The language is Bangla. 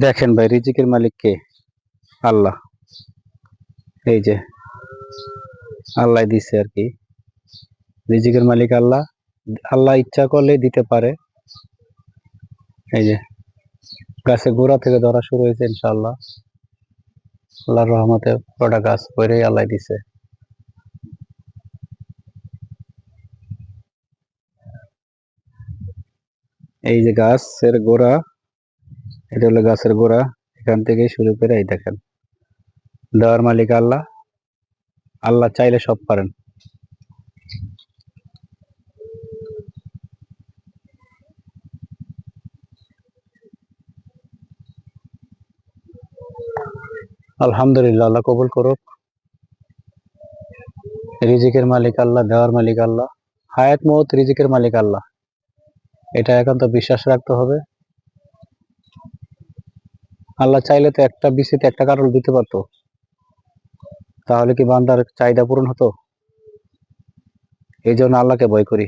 দেখেন ভাই, রিজিকের মালিক কে? আল্লাহ। এই যে, আল্লাহ দিছে আর কি। রিজিকের মালিক আল্লাহ। আল্লাহ ইচ্ছা করলে দিতে পারে। এই যে গাছের গোড়া থেকে ধরা শুরু হয়েছে ইনশাআল্লাহ। আল্লাহর রহমতে পুরোটা গাছ করে আল্লাহ দিছে। এই যে গাছের গোড়া এটা হলো গাছের গোড়া। এখান থেকে শুরু করে এই দেখেন। দেওয়ার মালিক আল্লাহ। আল্লাহ চাইলে সব পারেন। আলহামদুলিল্লাহ, আল্লাহ কবুল করুক। রিজিকের মালিক আল্লাহ, দেওয়ার মালিক আল্লাহ। হায়াত মত রিজিকের মালিক আল্লাহ। এটা একান্ত বিশ্বাস রাখতে হবে। আল্লাহ চাইলে তো একটা বিষয়তে একটা কারণ দিতে পারতো। তাহলে কি বান্দার চাহিদা পূরণ হতো? এই জন্য আল্লাহকে ভয় করি।